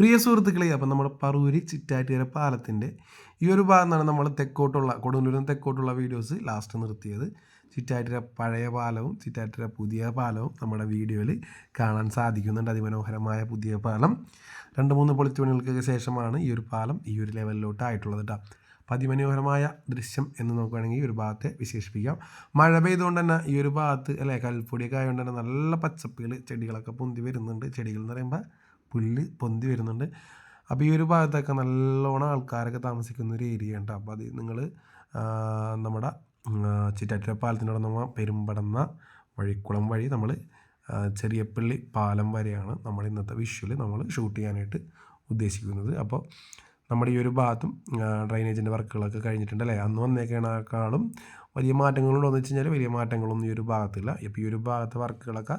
പ്രിയ സുഹൃത്തുക്കളെ അപ്പം നമ്മുടെ പറൂരി ചിറ്റാറ്റുകര പാലത്തിന്റെ ഈ ഒരു ഭാഗത്താണ് നമ്മൾ തെക്കോട്ടുള്ള കൊടുങ്ങല്ലൂരിൽ തെക്കോട്ടുള്ള വീഡിയോസ് ലാസ്റ്റ് നിർത്തിയത്. ചിറ്റാറ്റുകര പഴയ പാലവും ചിറ്റാറ്റുകര പുതിയ പാലവും നമ്മുടെ വീഡിയോയിൽ കാണാൻ സാധിക്കുന്നുണ്ട്. അതിമനോഹരമായ പുതിയ പാലം. രണ്ട് മൂന്ന് പൊളിച്ചുപണികൾക്കൊക്കെ ശേഷമാണ് ഈ ഒരു പാലം ഈ ഒരു ലെവലിലോട്ട് ആയിട്ടുള്ളത് കേട്ടോ അതിമനോഹരമായ ദൃശ്യം എന്ന് നോക്കുകയാണെങ്കിൽ ഈ ഒരു ഭാഗത്തെ വിശേഷിപ്പിക്കാം. മഴ പെയ്തുകൊണ്ട് തന്നെ ഈ ഒരു ഭാഗത്ത് അല്ലേ കൽപ്പൊടിയൊക്കെ ആയതുകൊണ്ട് തന്നെ നല്ല പച്ചപ്പുകൾ ചെടികളൊക്കെ പൊന്തി വരുന്നുണ്ട്. ചെടികൾ എന്ന് പറയുമ്പോൾ പുല്ല് പൊന്തി വരുന്നുണ്ട്. അപ്പോൾ ഈ ഒരു ഭാഗത്തൊക്കെ നല്ലോണം ആൾക്കാരൊക്കെ താമസിക്കുന്ന ഒരു ഏരിയ ഉണ്ട്. അപ്പോൾ അത് നിങ്ങൾ നമ്മുടെ ചിറ്റാറ്റുര പാലത്തിനോട് നമ്മൾ പെരുമ്പടന്ന വഴിക്കുളം വഴി നമ്മൾ ചെറിയപ്പള്ളി പാലം വരെയാണ് നമ്മൾ ഇന്നത്തെ വിഷ്വൽ നമ്മൾ ഷൂട്ട് ചെയ്യാനായിട്ട് ഉദ്ദേശിക്കുന്നത്. അപ്പോൾ നമ്മുടെ ഈ ഒരു ഭാഗത്തും ഡ്രൈനേജിന്റെ വർക്കുകളൊക്കെ കഴിഞ്ഞിട്ടുണ്ട് അല്ലേ? അന്ന് വന്നേക്കണേക്കാളും വലിയ മാറ്റങ്ങളുണ്ടോ എന്ന് വെച്ച് കഴിഞ്ഞാൽ വലിയ മാറ്റങ്ങളൊന്നും ഈ ഒരു ഭാഗത്തില്ല. ഇപ്പോൾ ഈ ഒരു ഭാഗത്തെ വർക്കുകളൊക്കെ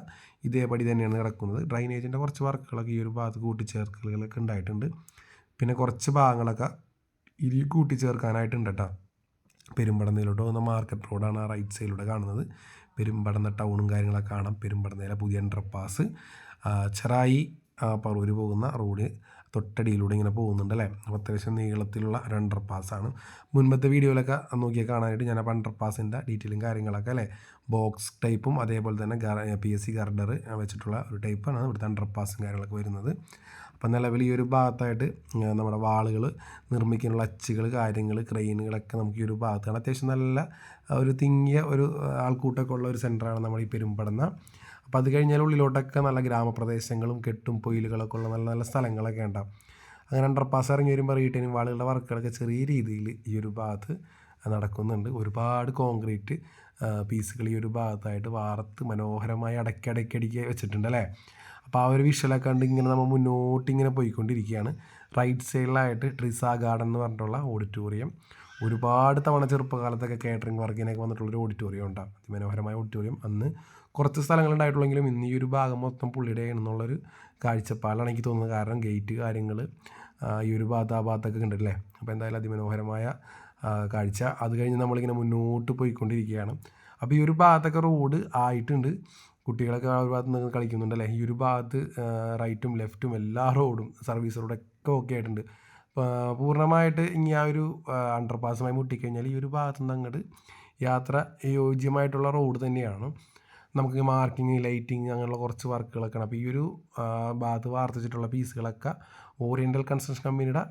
ഇതേപടി തന്നെയാണ് കിടക്കുന്നത് ഡ്രൈനേജിന്റെ കുറച്ച് വർക്കുകളൊക്കെ ഈ ഒരു ഭാഗത്ത് കൂട്ടിച്ചേർക്കലുകളൊക്കെ ഉണ്ടായിട്ടുണ്ട്. പിന്നെ കുറച്ച് ഭാഗങ്ങളൊക്കെ ഇരി കൂട്ടിച്ചേർക്കാനായിട്ടുണ്ട് കേട്ടോ പെരുമ്പടന്നയിലോട്ട് പോകുന്ന മാർക്കറ്റ് റോഡാണ് ആ റൈറ്റ് സൈഡിലൂടെ കാണുന്നത്. പെരുമ്പടന്ന ടൗണും കാര്യങ്ങളൊക്കെ കാണാം. പെരുമ്പടന്നയിലെ പുതിയ അണ്ടർപാസ് ചെറായി പറൂര് പോകുന്ന റോഡ് തൊട്ടടിയിലൂടെ ഇങ്ങനെ പോകുന്നുണ്ട് അല്ലേ? അപ്പോൾ അത്യാവശ്യം നീളത്തിലുള്ള ഒരു അണ്ടർ പാസ്സാണ് മുൻപത്തെ വീഡിയോയിലൊക്കെ നോക്കിയാൽ കാണാനായിട്ട് ഞാൻ അപ്പോൾ അണ്ടർ പാസിന്റെ ഡീറ്റെയിലും കാര്യങ്ങളൊക്കെ അല്ലേ? ബോക്സ് ടൈപ്പും അതേപോലെ തന്നെ പി എസ് സി ഗർഡർ വെച്ചിട്ടുള്ള ഒരു ടൈപ്പാണ് ഇവിടുത്തെ അണ്ടർ പാസും കാര്യങ്ങളൊക്കെ വരുന്നത്. അപ്പം നിലവിൽ ഈ ഒരു ഭാഗത്തായിട്ട് നമ്മുടെ വാളുകൾ നിർമ്മിക്കാനുള്ള അച്ചുകൾ കാര്യങ്ങൾ ക്രെയിനുകളൊക്കെ നമുക്ക് ഈ ഒരു ഭാഗത്താണ് അത്യാവശ്യം നല്ല ഒരു തിങ്ങിയ ഒരു ആൾക്കൂട്ടമൊക്കെ ഉള്ള ഒരു സെന്ററാണ് നമ്മൾ ഈ പെരുമ്പടന്ന. അപ്പോൾ അത് കഴിഞ്ഞാൽ ഉള്ളിലോട്ടൊക്കെ നല്ല ഗ്രാമപ്രദേശങ്ങളും കെട്ടും പൊയിലുകളൊക്കെ ഉള്ള നല്ല നല്ല സ്ഥലങ്ങളൊക്കെ ഉണ്ടാവും. അങ്ങനെ അണ്ടർപാസ് ഇറങ്ങി വരുമ്പോൾ റീറ്റെയിനിങ് വാളുകളുടെ വർക്കുകളൊക്കെ ചെറിയ രീതിയിൽ ഈ ഒരു ഭാഗത്ത് നടക്കുന്നുണ്ട്. ഒരുപാട് കോൺക്രീറ്റ് പീസുകൾ ഈ ഒരു ഭാഗത്തായിട്ട് വാർത്ത് മനോഹരമായി അടക്കടക്കടിക്ക് വെച്ചിട്ടുണ്ട് അല്ലേ? അപ്പോൾ ആ ഒരു വിഷലൊക്കെ കണ്ട് ഇങ്ങനെ നമ്മൾ മുന്നോട്ട് ഇങ്ങനെ പോയിക്കൊണ്ടിരിക്കുകയാണ്. റൈറ്റ് സൈഡിലായിട്ട് ട്രിസ ഗാർഡൻ എന്ന് പറഞ്ഞിട്ടുള്ള ഓഡിറ്റോറിയം. ഒരുപാട് തവണ ചെറുപ്പകാലത്തൊക്കെ കാറ്ററിംഗ് വർക്കിനൊക്കെ വന്നിട്ടുള്ളൊരു ഓഡിറ്റോറിയം ഉണ്ടാകും അതിമനോഹരമായ ഓഡിറ്റോറിയം. അന്ന് കുറച്ച് സ്ഥലങ്ങളുണ്ടായിട്ടുള്ളെങ്കിലും ഇന്ന് ഈ ഒരു ഭാഗം മൊത്തം പുള്ളിയുടെ എന്നുള്ളൊരു കാഴ്ചപ്പാടാണ് എനിക്ക് തോന്നുന്നത്. കാരണം ഗേറ്റ് കാര്യങ്ങൾ ഈ ഒരു ഭാഗത്ത് ആ ഭാഗത്തൊക്കെ കണ്ടില്ലേ അപ്പോൾ എന്തായാലും അതിമനോഹരമായ കാഴ്ച. അത് കഴിഞ്ഞ് നമ്മളിങ്ങനെ മുന്നോട്ട് പോയിക്കൊണ്ടിരിക്കുകയാണ്. അപ്പോൾ ഈ ഒരു ഭാഗത്തൊക്കെ റോഡ് ആയിട്ടുണ്ട്. കുട്ടികളൊക്കെ ആ ഒരു ഭാഗത്ത് നിന്ന് കളിക്കുന്നുണ്ടല്ലേ ഈ ഒരു ഭാഗത്ത് റൈറ്റും ലെഫ്റ്റും എല്ലാ റോഡും സർവീസ് റോഡൊക്കെ ഓക്കെ ആയിട്ടുണ്ട്. പൂർണമായിട്ട് ഇനി ആ ഒരു അണ്ടർപാസുമായി മുട്ടിക്കഴിഞ്ഞാൽ ഈ ഒരു ഭാഗത്തുനിന്ന് അങ്ങോട്ട് യാത്ര യോജ്യമായിട്ടുള്ള റോഡ് തന്നെയാണ്. നമുക്ക് മാർക്കിങ് ലൈറ്റിങ് അങ്ങനെയുള്ള കുറച്ച് വർക്കുകളൊക്കെ ആണ് അപ്പോൾ ഈ ഒരു ഭാഗത്ത് വാർത്തിച്ചിട്ടുള്ള പീസുകളൊക്കെ ഓറിയന്റൽ കൺസ്ട്രക്ഷൻ കമ്പനിയുടെ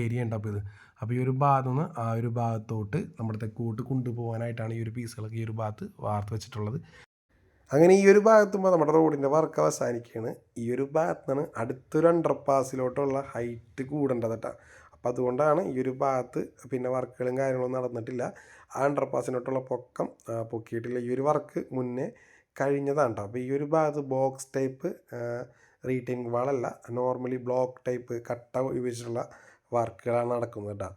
ഏരിയ ഉണ്ട് അപ്പോൾ ഇത്. അപ്പോൾ ഈ ഒരു ഭാഗത്തു നിന്ന് ആ ഒരു ഭാഗത്തോട്ട് നമ്മുടെ തെക്കോട്ട് കൊണ്ടുപോകാനായിട്ടാണ് ഈ ഒരു പീസുകളൊക്കെ ഈ ഒരു ഭാഗത്ത് വാർത്ത് വെച്ചിട്ടുള്ളത്. അങ്ങനെ ഈ ഒരു ഭാഗത്തുമ്പോൾ നമ്മുടെ റോഡിന്റെ വർക്ക് അവസാനിക്കുകയാണ്. ഈ ഒരു ഭാഗത്താണ് അടുത്തൊരു അണ്ടർ പാസിലോട്ടുള്ള ഹൈറ്റ് കൂടേണ്ടത് കേട്ടോ. അപ്പോൾ അതുകൊണ്ടാണ് ഈ ഒരു ഭാഗത്ത് പിന്നെ വർക്കുകളും കാര്യങ്ങളൊന്നും നടന്നിട്ടില്ല. ആ അണ്ടർ പാസിനോട്ടുള്ള പൊക്കം പൊക്കിയിട്ടില്ല. ഈ ഒരു വർക്ക് മുന്നേ കഴിഞ്ഞതാണ് കേട്ടോ. അപ്പോൾ ഈ ഒരു ഭാഗത്ത് ബോക്സ് ടൈപ്പ് റീറ്റെയിനിങ് വാളല്ല നോർമലി ബ്ലോക്ക് ടൈപ്പ് കട്ട ഉപയോഗിച്ചിട്ടുള്ള വർക്കുകളാണ് നടക്കുന്നത് കേട്ടോ.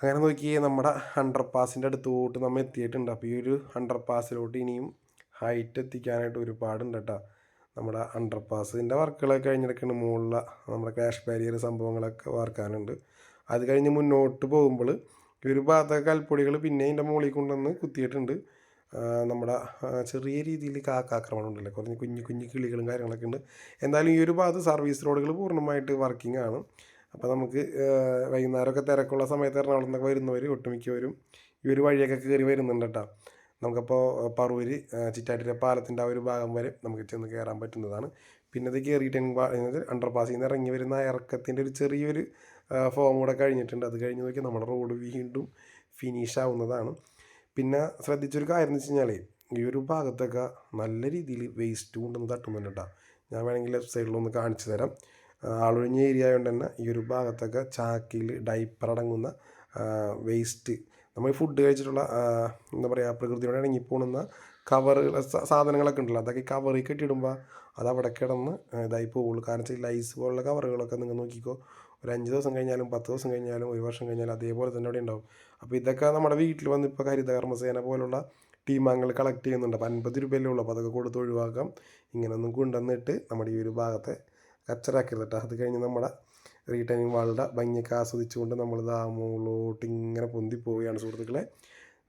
അങ്ങനെ നോക്കി നമ്മുടെ അണ്ടർ പാസിന്റെ അടുത്തോട്ട് നമ്മൾ എത്തിയിട്ടുണ്ട്. അപ്പോൾ ഈ ഒരു അണ്ടർ പാസിലോട്ട് ഇനിയും ഹൈറ്റ് എത്തിക്കാനായിട്ട് ഒരുപാടുണ്ട് കേട്ടോ നമ്മുടെ അണ്ടർ പാസിന്റെ വർക്കുകളൊക്കെ കഴിഞ്ഞിടക്കാണ് മുകളിലെ നമ്മുടെ ക്യാഷ് ബാരിയർ സംഭവങ്ങളൊക്കെ വാർക്കാനുണ്ട്. അത് കഴിഞ്ഞ് മുന്നോട്ട് പോകുമ്പോൾ ഒരു ഭാഗത്തെ കൽപ്പൊടികൾ പിന്നെ അതിന്റെ മുകളിൽ കൊണ്ടുവന്ന് കുത്തിയിട്ടുണ്ട്. നമ്മുടെ ചെറിയ രീതിയിൽ കാക്കാക്രമണം ഉണ്ടല്ലോ കുറഞ്ഞ് കുഞ്ഞു കുഞ്ഞു കിളികളും കാര്യങ്ങളൊക്കെ ഉണ്ട്. എന്തായാലും ഈ ഒരു ഭാഗത്ത് സർവീസ് റോഡുകൾ പൂർണമായിട്ട് വർക്കിംഗ് ആണ്. അപ്പോൾ നമുക്ക് വൈകുന്നേരമൊക്കെ തിരക്കുള്ള സമയത്ത് എറണാകുളം എന്നൊക്കെ വരുന്നവർ ഒട്ടുമിക്കവരും ഈ ഒരു വഴിയൊക്കെ കയറി വരുന്നുണ്ട് കേട്ടോ നമുക്കപ്പോൾ പറവൂര് ചിറ്റാറ്റിലെ പാലത്തിന്റെ ആ ഒരു ഭാഗം വരെ നമുക്ക് ചെന്ന് കയറാൻ പറ്റുന്നതാണ്. പിന്നെ അത് കയറിയിട്ട് അണ്ടർ പാസിൽ നിന്ന് ഇറങ്ങി വരുന്ന ഇറക്കത്തിന്റെ ഒരു ചെറിയൊരു ഫോം കൂടെ കഴിഞ്ഞിട്ടുണ്ട്. അത് കഴിഞ്ഞ് നോക്കി നമ്മുടെ റോഡ് വീണ്ടും ഫിനിഷ് ആവുന്നതാണ്. പിന്നെ ശ്രദ്ധിച്ചൊരു കാര്യം എന്ന് വെച്ച് ഈ ഒരു ഭാഗത്തൊക്കെ നല്ല രീതിയിൽ വേസ്റ്റ് കൊണ്ടൊന്ന് തട്ടുന്നുണ്ട് കേട്ടോ ഞാൻ വേണമെങ്കിൽ ലെഫ്റ്റ് സൈഡിലൊന്ന് കാണിച്ചു തരാം. ആളൊഴിഞ്ഞ ഏരിയ ആയതുകൊണ്ട് തന്നെ ഈ ഒരു ഭാഗത്തൊക്കെ ചാക്കിൽ ഡൈപ്പർ അടങ്ങുന്ന വേസ്റ്റ് നമ്മൾ ഫുഡ് കഴിച്ചിട്ടുള്ള എന്താ പറയുക പ്രകൃതിയോട് ഇണങ്ങിപ്പോണുന്ന കവറുകൾ സാധനങ്ങളൊക്കെ ഉണ്ടല്ലോ. അതൊക്കെ കവറിൽ കെട്ടിയിടുമ്പോൾ അത് അവിടെ കിടന്ന് ഇതായി പോകുള്ളൂ കാരണം വെച്ചാൽ ലൈസ് പോലുള്ള കവറുകളൊക്കെ നിങ്ങൾ നോക്കിക്കോ. ഒരു അഞ്ച് ദിവസം കഴിഞ്ഞാലും പത്ത് ദിവസം കഴിഞ്ഞാലും ഒരു വർഷം കഴിഞ്ഞാലും അതേപോലെ തന്നെ അവിടെ ഉണ്ടാവും. അപ്പോൾ ഇതൊക്കെ നമ്മുടെ വീട്ടിൽ വന്ന് ഇപ്പോൾ ഹരിതകർമ്മസേന പോലുള്ള ടീമാങ്ങൾ കളക്ട് ചെയ്യുന്നുണ്ട്. അപ്പോൾ അൻപത് രൂപയല്ലേ ഉള്ളൂ. അപ്പോൾ അതൊക്കെ കൊടുത്ത് ഒഴിവാക്കാം. ഇങ്ങനെ ഒന്നും കൊണ്ടുവന്നിട്ട് നമ്മുടെ ഈ ഒരു ഭാഗത്തെ കച്ചറാക്കരുത് കേട്ടോ അത് കഴിഞ്ഞ് നമ്മുടെ റീടൈനിങ് വളരെ ഭംഗിയൊക്കെ ആസ്വദിച്ചുകൊണ്ട് നമ്മൾ ദാ മുകളിലോട്ട് ഇങ്ങനെ പൊന്തി പോവുകയാണ് സുഹൃത്തുക്കളെ.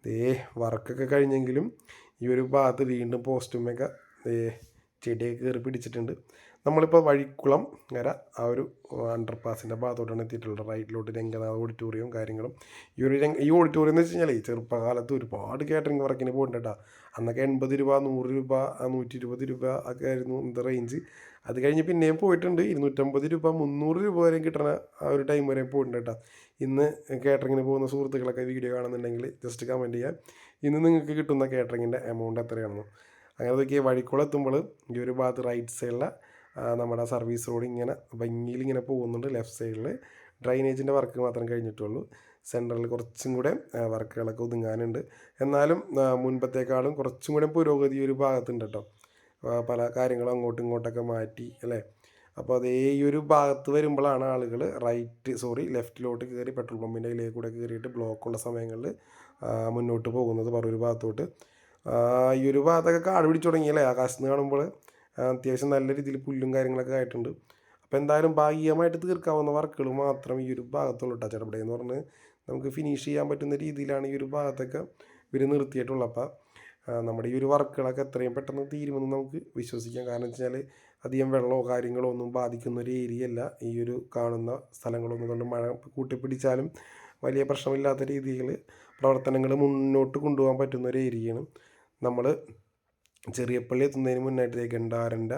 ദേ വർക്കൊക്കെ കഴിഞ്ഞെങ്കിലും ഈ ഒരു ഭാഗത്ത് വീണ്ടും പോസ്റ്റുമൊക്കെ ദേ ചെടിയൊക്കെ കയറി പിടിച്ചിട്ടുണ്ട്. നമ്മളിപ്പോൾ വഴിക്കുളം വര ആ ഒരു അണ്ടർ പാസിന്റെ ഭാഗത്തോട്ടാണ് എത്തിയിട്ടുള്ളത്. റൈറ്റിലോട്ട് രംഗനാഥ് ഓഡിറ്റോറിയം കാര്യങ്ങളും. ഈ ഒരു രംഗ ഈ ഓഡിറ്റോറിയം എന്ന് വെച്ച് കഴിഞ്ഞാൽ ചെറുപ്പകാലത്ത് ഒരുപാട് കാറ്ററിംഗ് വർക്കിന് പോയിട്ടുണ്ട് കേട്ടോ അന്നൊക്കെ എൺപത് രൂപ നൂറ് രൂപ നൂറ്റി ഇരുപത് രൂപ ഒക്കെ ആയിരുന്നു എന്താ റേഞ്ച് അത് കഴിഞ്ഞ് പിന്നെയും പോയിട്ടുണ്ട്. ഇരുന്നൂറ്റമ്പത് രൂപ മുന്നൂറ് രൂപ വരെ കിട്ടണ ആ ഒരു ടൈം വരെ പോയിട്ടുണ്ട് കേട്ടോ. ഇന്ന് കേറ്ററിങ്ങിന് പോകുന്ന സുഹൃത്തുക്കളൊക്കെ വീഡിയോ കാണുന്നുണ്ടെങ്കിൽ ജസ്റ്റ് കമന്റ് ചെയ്യാം. ഇന്ന് നിങ്ങൾക്ക് കിട്ടുന്ന കേറ്ററിങ്ങിന്റെ എമൗണ്ട് എത്രയാണെന്ന്. അങ്ങനെ നോക്കിയാൽ വഴിക്കുളെത്തുമ്പോൾ ഈ ഒരു ഭാഗത്ത് റൈറ്റ് സൈഡിലെ നമ്മുടെ സർവീസ് റോഡ് ഇങ്ങനെ ഭംഗിയിൽ ഇങ്ങനെ പോകുന്നുണ്ട്. ലെഫ്റ്റ് സൈഡിൽ ഡ്രൈനേജിന്റെ വർക്ക് മാത്രം കഴിഞ്ഞിട്ടുള്ളൂ. സെന്ററിൽ കുറച്ചും കൂടെ വർക്കുകളൊക്കെ ഒതുങ്ങാനുണ്ട്. എന്നാലും മുൻപത്തേക്കാളും കുറച്ചും കൂടെ പുരോഗതി ഒരു ഭാഗത്തുണ്ട് കേട്ടോ. പല കാര്യങ്ങളും അങ്ങോട്ടും ഇങ്ങോട്ടൊക്കെ മാറ്റി അല്ലേ? അപ്പോൾ അതേ ഈ ഒരു ഭാഗത്ത് വരുമ്പോഴാണ് ആളുകൾ റൈറ്റ് സോറി ലെഫ്റ്റിലോട്ട് കയറി പെട്രോൾ പമ്പിന്റെ അതിലേക്ക് കൂടെ കയറിയിട്ട് ബ്ലോക്കുള്ള സമയങ്ങളിൽ മുന്നോട്ട് പോകുന്നത് പറയൊരു ഭാഗത്തോട്ട്. ഈ ഒരു ഭാഗത്തൊക്കെ കാട് പിടിച്ചു തുടങ്ങിയല്ലേ ആകാശത്ത് നിന്ന് കാണുമ്പോൾ അത്യാവശ്യം നല്ല രീതിയിൽ പുല്ലും കാര്യങ്ങളൊക്കെ ആയിട്ടുണ്ട്. അപ്പോൾ എന്തായാലും ഭാഗികമായിട്ട് തീർക്കാവുന്ന വർക്കുകൾ മാത്രം ഈ ഒരു ഭാഗത്തുള്ളൂ എന്ന് പറഞ്ഞ് നമുക്ക് ഫിനിഷ് ചെയ്യാൻ പറ്റുന്ന രീതിയിലാണ് ഈ ഒരു ഭാഗത്തൊക്കെ ഇവർ ആ, നമ്മുടെ ഈ ഒരു വർക്കുകളൊക്കെ എത്രയും പെട്ടെന്ന് തീരുമെന്ന് നമുക്ക് വിശ്വസിക്കാം. കാരണം വെച്ചാൽ അധികം വെള്ളമോ കാര്യങ്ങളോ ഒന്നും ബാധിക്കുന്ന ഒരു ഏരിയ അല്ല. ഈ ഒരു കാണുന്ന സ്ഥലങ്ങളൊന്നും. കൊണ്ട് മഴ കൂട്ടിപ്പിടിച്ചാലും വലിയ പ്രശ്നമില്ലാത്ത രീതിയിൽ പ്രവർത്തനങ്ങൾ മുന്നോട്ട് കൊണ്ടുപോകാൻ പറ്റുന്ന ഒരു ഏരിയയാണ്. നമ്മൾ ചെറിയപ്പള്ളി എത്തുന്നതിന് മുന്നായിട്ട് ഗണ്ടാരന്റെ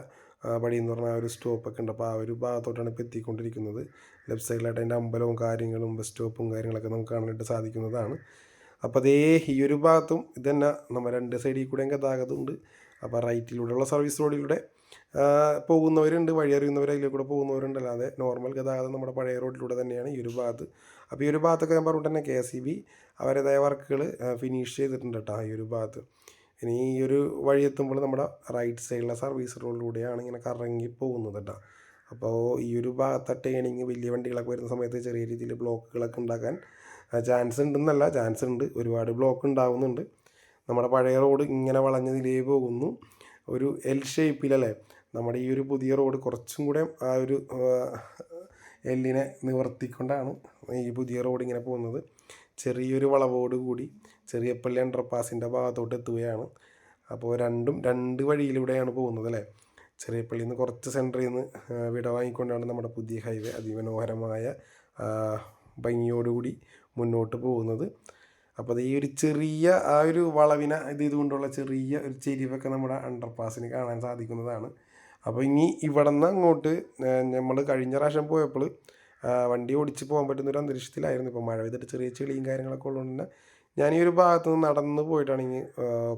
വഴി എന്ന് പറഞ്ഞാൽ ആ ഒരു സ്റ്റോപ്പൊക്കെ ഉണ്ട്. അപ്പോൾ ആ ഒരു ഭാഗത്തോട്ടാണ് ഇപ്പോൾ എത്തിക്കൊണ്ടിരിക്കുന്നത്. ലെഫ്റ്റ് സൈഡിലായിട്ട് അതിന്റെ അമ്പലവും കാര്യങ്ങളും ബസ് സ്റ്റോപ്പും കാര്യങ്ങളൊക്കെ നമുക്ക് കാണാനായിട്ട് സാധിക്കുന്നതാണ്. അപ്പോൾ അതേ ഈ ഒരു ഭാഗത്തും ഇത് തന്നെ നമ്മൾ രണ്ട് സൈഡിൽ കൂടെയും ഗതാഗതമുണ്ട്. അപ്പോൾ റൈറ്റിലൂടെയുള്ള സർവീസ് റോഡിലൂടെ പോകുന്നവരുണ്ട് വഴി അറിയുന്നവർ കൂടെ പോകുന്നവരുണ്ട്. അല്ലാതെ നോർമൽ ഗതാഗതം നമ്മുടെ പഴയ റോഡിലൂടെ തന്നെയാണ് ഈ ഒരു ഭാഗത്ത്. അപ്പോൾ ഈ ഒരു ഭാഗത്തൊക്കെ ഞാൻ പറഞ്ഞിട്ട് തന്നെ കെ എസ് ഇ ബി അവരുടേതായ വർക്കുകൾ ഫിനിഷ് ചെയ്തിട്ടുണ്ട് കേട്ടോ ഈ ഒരു ഭാഗത്ത്. ഇനി ഈ ഒരു വഴി എത്തുമ്പോൾ നമ്മുടെ റൈറ്റ് സൈഡിലെ സർവീസ് റോഡിലൂടെയാണ് ഇങ്ങനെ കറങ്ങി പോകുന്നത് കേട്ടോ അപ്പോൾ ഈ ഒരു ഭാഗത്തെ ടേണിങ് വലിയ വണ്ടികളൊക്കെ വരുന്ന സമയത്ത് ചെറിയ രീതിയിൽ ബ്ലോക്കുകളൊക്കെ ഉണ്ടാക്കാൻ ചാൻസ് ഉണ്ടെന്നല്ല ചാൻസ് ഉണ്ട്. ഒരുപാട് ബ്ലോക്ക് ഉണ്ടാവുന്നുണ്ട്. നമ്മുടെ പഴയ റോഡ് ഇങ്ങനെ വളഞ്ഞതിലേ പോകുന്നു. ഒരു എൽ ഷേപ്പിലല്ലേ നമ്മുടെ ഈ ഒരു പുതിയ റോഡ് കുറച്ചും കൂടെ ആ ഒരു എല്ലിനെ നിവർത്തിക്കൊണ്ടാണ് ഈ പുതിയ റോഡ് ഇങ്ങനെ പോകുന്നത്. ചെറിയൊരു വളവോട് കൂടി ചെറിയപ്പള്ളി അണ്ടർപാസിന്റെ ഭാഗത്തോട്ട് എത്തുകയാണ്. അപ്പോൾ രണ്ടും രണ്ട് വഴിയിലൂടെയാണ് പോകുന്നത് അല്ലേ? ചെറിയപ്പള്ളിയിൽ നിന്ന് കുറച്ച് സെന്ററിൽ നിന്ന് വിട വാങ്ങിക്കൊണ്ടാണ് നമ്മുടെ പുതിയ ഹൈവേ അതിമനോഹരമായ ഭംഗിയോടുകൂടി മുന്നോട്ട് പോകുന്നത്. അപ്പോൾ അത് ഈ ഒരു ചെറിയ ആ ഒരു വളവിന ഇത് ഇതുകൊണ്ടുള്ള ചെറിയ ഒരു ചെരിവൊക്കെ നമ്മുടെ അണ്ടർപാസിന് കാണാൻ സാധിക്കുന്നതാണ്. അപ്പോൾ ഇനി ഇവിടെ നിന്ന് അങ്ങോട്ട് നമ്മൾ കഴിഞ്ഞ പ്രാവശ്യം പോയപ്പോൾ വണ്ടി ഓടിച്ച് പോകാൻ പറ്റുന്ന ഒരു അന്തരീക്ഷത്തിലായിരുന്നു. ഇപ്പോൾ മഴ പെയ്തിട്ട് ചെറിയ ചെളിയും കാര്യങ്ങളൊക്കെ ഉള്ളതുകൊണ്ട് തന്നെ ഞാൻ ഈ ഒരു ഭാഗത്ത് നിന്ന് നടന്ന് പോയിട്ടാണ് ഇനി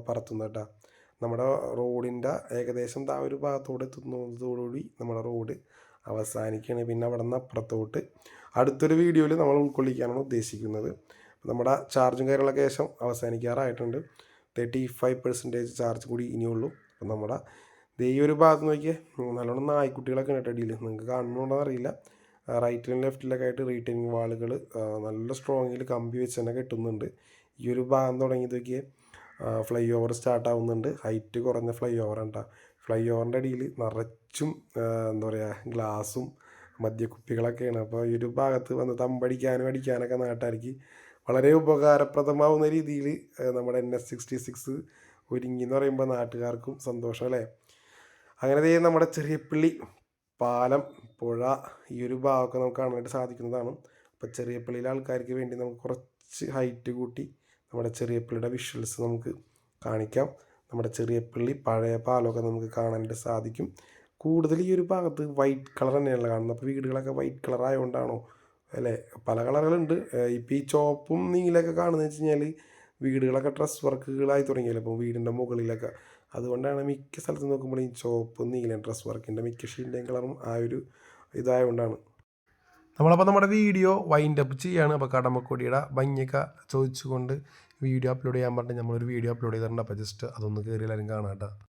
പറത്തുന്നത് കേട്ടോ. നമ്മുടെ റോഡിന്റെ ഏകദേശം ആ ഒരു ഭാഗത്തോടെ എത്തുന്നതോടുകൂടി നമ്മുടെ റോഡ് അവസാനിക്കുകയാണ് പിന്നെ അവിടെ നിന്ന് അപ്പുറത്തോട്ട് അടുത്തൊരു വീഡിയോയിൽ നമ്മൾ ഉൾക്കൊള്ളിക്കാനാണ് ഉദ്ദേശിക്കുന്നത്. നമ്മുടെ ചാർജും കാര്യങ്ങളൊക്കെ ശേഷം അവസാനിക്കാറായിട്ടുണ്ട്. തേർട്ടി ഫൈവ് പെർസെന്റേജ് ചാർജ് കൂടി ഇനിയുള്ളൂ. അപ്പം നമ്മുടെ ഈ ഒരു ഭാഗത്ത് നോക്കിയേ നല്ലോണം നായ്ക്കുട്ടികളൊക്കെ ഉണ്ട് അടിയിൽ. നിങ്ങൾക്ക് കാണുന്നുണ്ടോ അറിയില്ല. റൈറ്റിലും ലെഫ്റ്റിലൊക്കെ ആയിട്ട് റീറ്റെയിനിങ് വാളുകൾ നല്ല സ്ട്രോങ്ങിൽ കമ്പി വെച്ച് തന്നെ കെട്ടുന്നുണ്ട്. ഈ ഒരു ഭാഗം തുടങ്ങിയത് നോക്കിയേ ഫ്ലൈ ഓവർ സ്റ്റാർട്ട് ആവുന്നുണ്ട്. ഹൈറ്റ് കുറഞ്ഞ ഫ്ലൈ ഓവർ ഉണ്ടാ ഫ്ലൈ ഓവറിന്റെ അടിയിൽ നിറച്ചും ആ, എന്താ പറയുക ഗ്ലാസും മദ്യക്കുപ്പികളൊക്കെയാണ്. അപ്പോൾ ഈ ഒരു ഭാഗത്ത് വന്ന് തമ്പടിക്കാനും അടിക്കാനൊക്കെ നാട്ടുകാർക്ക് വളരെ ഉപകാരപ്രദമാവുന്ന രീതിയിൽ നമ്മുടെ എൻ എസ് സിക്സ്റ്റി സിക്സ് ഒരുങ്ങി എന്ന് പറയുമ്പോൾ നാട്ടുകാർക്കും സന്തോഷം അല്ലേ? അങ്ങനെ ദേ നമ്മുടെ ചെറിയപ്പള്ളി പാലം പുഴ ഈ ഒരു ഭാഗമൊക്കെ നമുക്ക് കാണാനായിട്ട് സാധിക്കുന്നതാണ്. അപ്പോൾ ചെറിയ ചെറിയപ്പള്ളിയിലെ ആൾക്കാർക്ക് വേണ്ടി നമുക്ക് കുറച്ച് ഹൈറ്റ് കൂട്ടി നമ്മുടെ ചെറിയ ചെറിയപ്പള്ളിയുടെ വിഷ്വൽസ് നമുക്ക് കാണിക്കാം. നമ്മുടെ ചെറിയപ്പള്ളി പഴയ പാലമൊക്കെ നമുക്ക് കാണാനായിട്ട് സാധിക്കും. കൂടുതൽ ഈ ഒരു ഭാഗത്ത് വൈറ്റ് കളർ തന്നെയാണല്ലോ കാണുന്നത്. അപ്പോൾ വീടുകളൊക്കെ വൈറ്റ് കളർ ആയതുകൊണ്ടാണോ അല്ലേ? പല കളറുകളുണ്ട്. ഇപ്പോൾ ഈ ചോപ്പും നീലൊക്കെ കാണുന്നത് വെച്ച് കഴിഞ്ഞാൽ വീടുകളൊക്കെ ഡ്രസ് വർക്കുകളായി തുടങ്ങിയല്ലോ? ഇപ്പോൾ വീടിന്റെ മുകളിലൊക്കെ. അതുകൊണ്ടാണ് മിക്ക സ്ഥലത്ത് നോക്കുമ്പോൾ ഈ ചോപ്പ് നീല ഡ്രസ് വർക്കിന്റെ മിക്ക ഷീന്റെയും കളറും ആ ഒരു ഇതായതുകൊണ്ടാണ് നമ്മളപ്പോൾ നമ്മുടെ വീഡിയോ വൈൻഡ് അപ്പ് ചെയ്യാണ്. അപ്പോൾ കടമക്കൊടിയുടെ ഭംഗിയൊക്കെ ചോദിച്ചുകൊണ്ട് വീഡിയോ അപ്ലോഡ് ചെയ്യാൻ പറഞ്ഞിട്ട് നമ്മളൊരു വീഡിയോ അപ്ലോഡ് ചെയ്തിട്ടുണ്ട്. അപ്പോൾ ജസ്റ്റ് അതൊന്ന് കയറി എല്ലാവരും കാണാം കേട്ടോ.